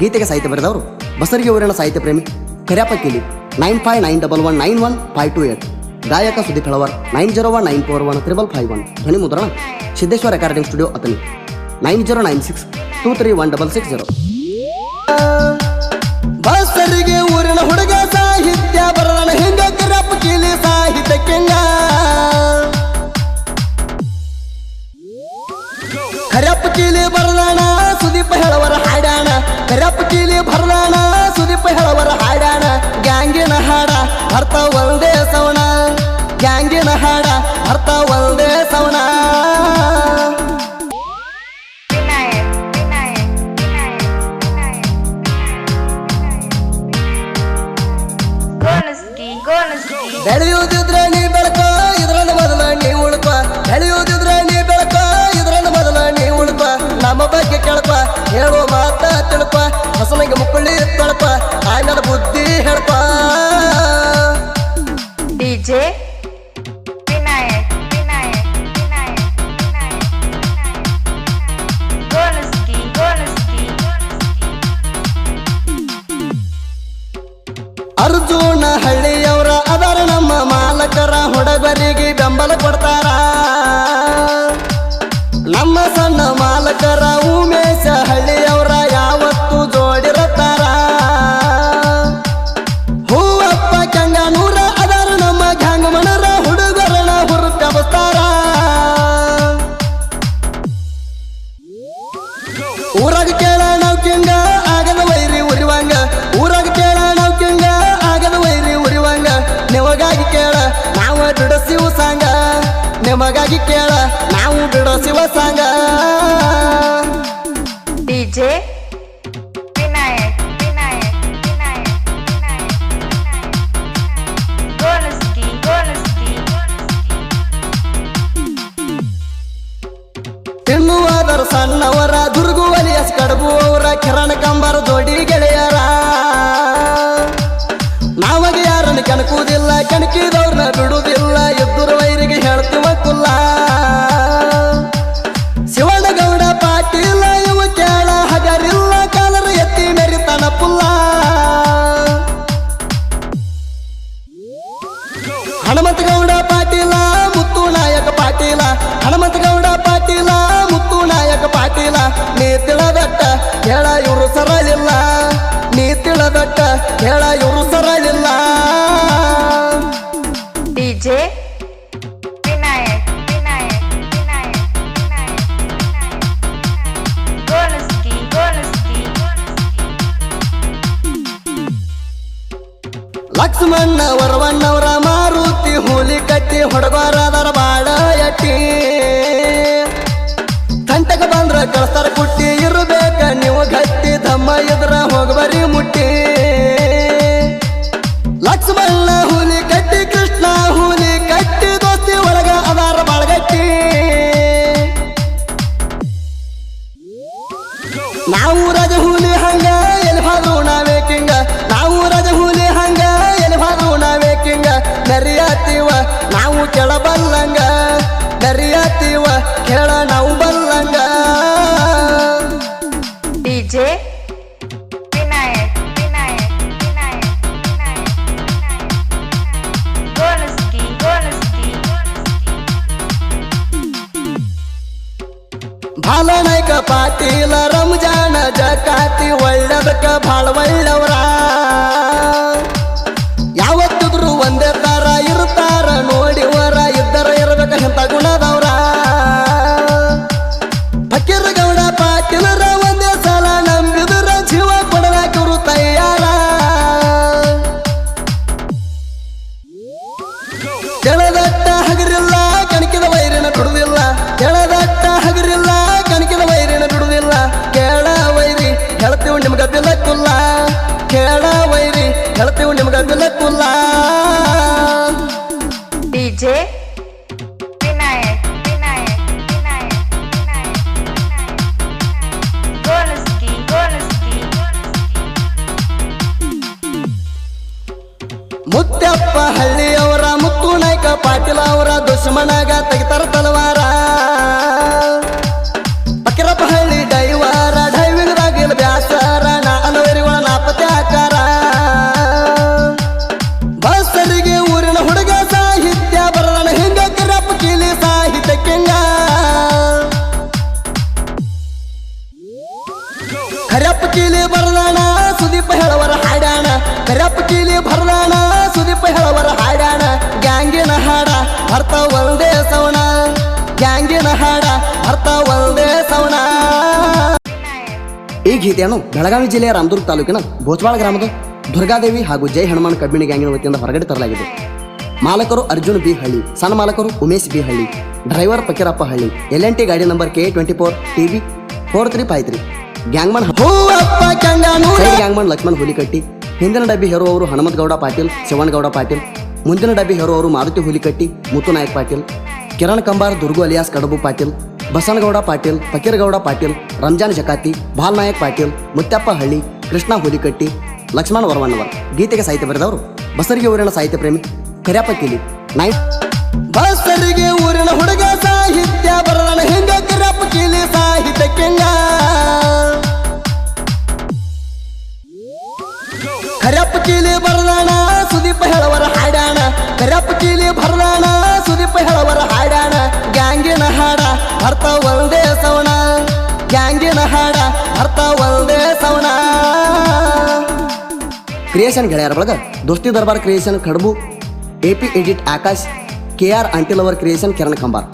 ಗೀತೆಗೆ ಸಾಹಿತ್ಯ ಬರೆದವರು ಬಸರಿಗೆ ಊರಿನ ಸಾಹಿತ್ಯ ಪ್ರೇಮಿ ಕರ್ಯಾಪ ಕೇಳಿ nine five nine double one nine one five two eight. ಗಾಯಕ Sudeep Kalavar nine zero one nine four one triple five one. ಧ್ವನಿ ಮುದ್ರಣ Siddeshwara recording studio Athani nine zero nine six two three one double six zero. ಬಸರಿಗೆ ಊರಿನ ಹುಡುಗ ಸಾಹಿತ್ಯ ಬರಣ ಹೆಂಗ ಕರಪ್ಪ ಕೀಲಿ ಸಾಹಿತ್ಯಕ್ಕೆಂಗ ಕರಪ್ಪ ಕೀಲಿ ಬರದಾಣ ಅರ್ಥ ಒಂದೇ ಸವಣ ಗ್ಯಾಂಗಿನ ಹಾಡ ಅರ್ಥ ಒಂದೇ ಸವಣ ಬೆಳೆಯುವುದಿದ್ರೆ ಅರ್ಜುನ ಹಳ್ಳಿಯವರ ಅದರ ನಮ್ಮ ಮಾಲಕರ ಹುಡುಗರಿಗೆ ಬೆಂಬಲ ಕೊಡ್ತಾರ. ನಮ್ಮ ಸಣ್ಣ ಮಾಲಕರ ಉಮೇಶ ಹಳ್ಳಿಯವರ ಯಾವತ್ತು ಜೋಡಿರುತ್ತಾರ ಹೂವಪ್ಪ ಕಂಗನೂರ ಅದರ ನಮ್ಮ ಗಂಗಮನರ ಹುಡುಗರನ ಹುರುಕಬಸ್ತಾರ ಊರಾಗ ನಿಮಗಾಗಿ ಕೇಳ ನಾವು ಬಿಡಸಿವ ಸಾಂಗ ಡಿಜೆ ವಿನಾಯಕ್ ವಿನಾಯಕ್ ವಿನಾಯಕ್ ವಿನಾಯಕ್. ಸಣ್ಣವರ ದುರ್ಗುವಲಿಯಸ್ ಕಡಬು ಅವರ ಕಿರಣ ಕಂಬರ ಜೋಡಿ ಗೆಳೆಯರ. ನಾವಾಗ ಯಾರನ್ನು ಕೆಣಕುವುದಿಲ್ಲ ಕೆಣಕಿದವ್ರನ್ನ ಬಿಡುವುದಿಲ್ಲ ಎದ್ದುರ ಹೇಳ್ತೀವ ಕುಲ್ಲ ಲಕ್ಷ್ಮಣ್ಣ ವರವಣ್ಣವರ ನರಿಯಾತೀವ ನಾವು ಕೆಳಬಲ್ಲಂಗ. ನರಿಯಾತೀವ ಕೆಳ ನಾವು ಬಲ್ಲಂಗ. ಡಿಜೆ ವಿನಾಯಕ್ ವಿನಾಯಕ್ ವಿನಾಯಕ್ ವಿನಾಯಕ್. ಗೋನಸ್ಕಿ ಗೋನಸ್ಕಿ ಬಾಲನಾಯ್ಕ ಪಾಟೀಲ ರಂಜಾನ ಜಕಾತಿ ಹಳ್ಳಿಯವರ ಮುತ್ತು ನಾಯ್ಕ ಪಾಟೀಲ ಅವರ ದುಶ್ಮನಾಗ ತೆಗಿತಾರ ಈ ಗೀತೆಯನ್ನು ಬೆಳಗಾವಿ ಜಿಲ್ಲೆಯ ರಾಮದುರ್ಗ ತಾಲೂಕಿನ ಭೋತ್ವಾಳ ಗ್ರಾಮದ ದುರ್ಗಾದೇವಿ ಹಾಗೂ ಜೈ ಹನುಮಾನ್ ಕಬ್ಬಿಣಿ ಗ್ಯಾಂಗಿನ ವತಿಯಿಂದ ಹೊರಗಡೆ ತರಲಾಗಿದೆ. ಮಾಲಕರು ಅರ್ಜುನ್ ಬಿ ಹಳ್ಳಿ ಸಣ್ಣ ಮಾಲಕರು Umesh B Halli driver Fakirappa Halli L N T ಗಾಡಿ number K twenty four T B four three five three. Gangman gangman Laxman Hulikatti ಹಿಂದಿನ ಡಬ್ಬಿ ಹೇರುವವರು ಹನುಮಂತ ಗೌಡ ಪಾಟೀಲ್ ಶಿವಣ್ಣಗೌಡ ಪಾಟೀಲ್ ಮುಂದಿನ ಡಬ್ಬಿ ಹೇರುವವರು ಮಾರುತಿ ಹುಲಿಕಟ್ಟಿ ಮುತ್ತು ನಾಯಕ್ ಪಾಟೀಲ್ ಕಿರಣ್ ಕಂಬಾರ್ ದುರ್ಗು ಅಲಿಯಾಸ್ ಕಡಬು ಪಾಟೀಲ್ ಬಸನಗೌಡ ಪಾಟೀಲ್, ಫಕೀರಗೌಡ ಪಾಟೀಲ್, ರಂಜಾನ್ ಜಕಾತಿ ಬಾಲ್ ನಾಯಕ್ ಪಾಟೀಲ್, ಮುತ್ತಪ್ಪ ಹಳ್ಳಿ, ಕೃಷ್ಣ ಹುಲಿಕಟ್ಟಿ, ಲಕ್ಷ್ಮಣ್ ವರವಣ್ಣವರ್ ಗೀತೆಗೆ ಸಾಹಿತ್ಯ ಬರೆದವರು ಬಸರಿಗೆ ಊರಿನ ಸಾಹಿತ್ಯ ಪ್ರೇಮಿ ಕರ್ಯಾಪ ಕಿಲಿ. ನೈ ಬಸರಿಗೆ ಊರಿನ ಹುಡುಗ ಸಾಹಿತ್ಯ ಬರದನ ಹೆಂಗ ಕರ್ಯಾಪ ಕಿಲಿ ಸಾಹಿತ್ಯಕ್ಕೆಂಗ? ಕರ್ಯಪ್ಪ ಕೀಲಿ ಬರದಾಣ ಸುದೀಪ ಹೇಳವರ ಕರ್ಯಪ್ಪ ಕೀಲಿ ಕ್ರಿಯೇಷನ್ ಗೆಳೆಯರ ಬಳಗ, Dosti Darbar creation Kadabu A P edit Akash K R until ಅವರ್ ಕ್ರಿಯೇಷನ್ ಕಿರಣ್ ಕಂಬಾರ್.